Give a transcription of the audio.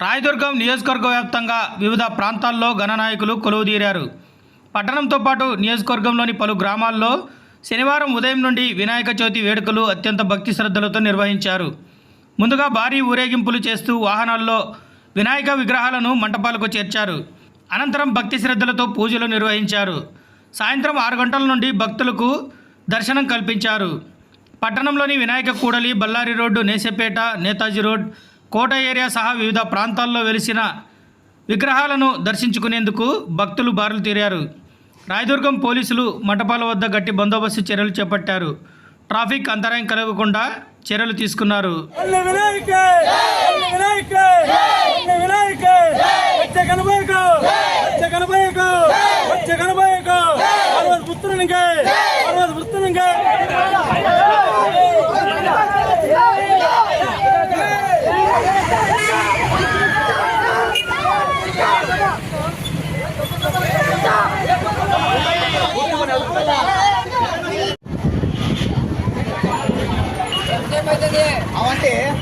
రాయదుర్గం నియోజకవర్గ వ్యాప్తంగా వివిధ ప్రాంతాల్లో గణనాయకులు కొలువుదీరారు పట్టణంతో పాటు నియోజకవర్గంలోని పలు గ్రామాల్లో శనివారం ఉదయం నుండి వినాయక చవితి వేడుకలు అత్యంత భక్తి శ్రద్ధలతో నిర్వహించారు. ముందుగా భారీ ఊరేగింపులు చేస్తూ వాహనాల్లో వినాయక విగ్రహాలను మంటపాలకు చేర్చారు. అనంతరం భక్తి శ్రద్ధలతో పూజలు నిర్వహించారు. సాయంత్రం ఆరు గంటల నుండి భక్తులకు దర్శనం కల్పించారు. పట్టణంలోని వినాయక కూడలి బళ్ళారి రోడ్డు నేసపేట నేతాజీ రోడ్ కోట ఏరియా సహా వివిధ ప్రాంతాల్లో వెలిసిన విగ్రహాలను దర్శించుకునేందుకు భక్తులు బారులు తీరారు. రాయదుర్గం పోలీసులు మంటపాల వద్ద గట్టి బందోబస్తు చర్యలు చేపట్టారు. ట్రాఫిక్ అంతరాయం కలగకుండా చర్యలు తీసుకున్నారు. అల్ల క్షమక్షరం